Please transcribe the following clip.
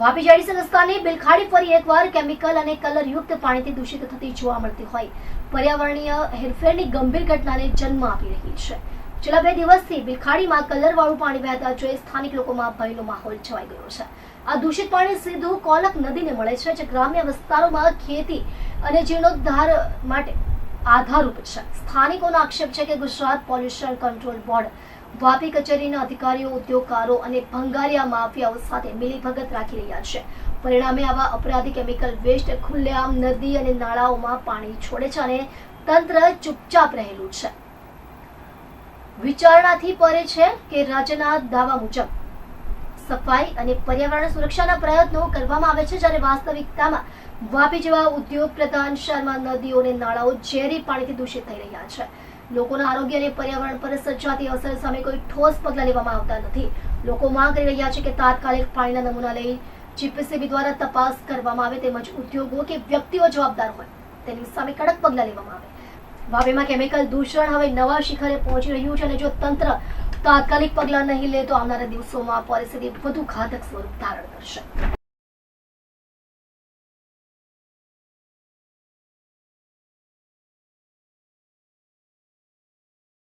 Vapi JDC વિસ્તારની બિલખાડી ફરી એકવાર કેમિકલ અને કલરયુક્ત પાણીથી દૂષિત થતી જોવા મળતી હોય. પર્યાવરણીય હેરફેરની ગંભીર ઘટનાને જન્મ આપી રહી છે. છેલ્લા બે દિવસથી બિલખાડીમાં કલરવાળું પાણી વહેતા જોઈ સ્થાનિક લોકોમાં ભયનો માહોલ છવાઈ ગયો છે. આ દૂષિત પાણી સીધું કોલક નદીને મળે છે, જે ગ્રામ્ય વિસ્તારોમાં ખેતી અને જીર્ણોદ્ધાર માટે આધારરૂપ છે. સ્થાનિકોનો આક્ષેપ છે કે Gujarat pollution control board Vapi કચેરીના અધિકારીઓ, ઉદ્યોગકારો અને ભંગારિયા માફિયાઓ સાથે મિલીભગત રાખી રહ્યા છે. પરિણામે આવા અપરાધી કેમિકલ વેસ્ટ ખુલ્લેઆમ નદી અને નાળાઓમાં પાણી છોડે છે અને તંત્ર ચૂપચાપ રહેલું છે. વિચારણાથી પરે છે કે રાજ્યના દાવા મુજબ સફાઈ અને પર્યાવરણ સુરક્ષાના પ્રયત્નો કરવામાં આવે છે જ્યારે વાસ્તવિકતામાં વાપી જેવા ઉદ્યોગ પ્રધાન શહેરમાં નદીઓ અને નાળાઓ ઝેરી પાણીથી દૂષિત થઈ રહ્યા છે. લોકોના આરોગ્ય અને પર્યાવરણ પર સર્જાતી અસર સામે કોઈ ઠોસ પગલાં લેવામાં આવતા નથી. લોકો માંગ કરી રહ્યા છે કે તાત્કાલિક પાણીના નમૂના લઈ જીપીસીબી દ્વારા તપાસ કરવામાં આવે તેમજ ઉદ્યોગો કે વ્યક્તિઓ જવાબદાર હોય તેની સામે કડક પગલાં લેવામાં આવે. વાપીમાં કેમિકલ દૂષણ હવે નવા શિખરે પહોંચી રહ્યું છે અને જો તંત્ર તાત્કાલિક પગલાં નહીં લે તો આવનારા દિવસોમાં પરિસ્થિતિ વધુ ઘાતક સ્વરૂપ ધારણ કરશે.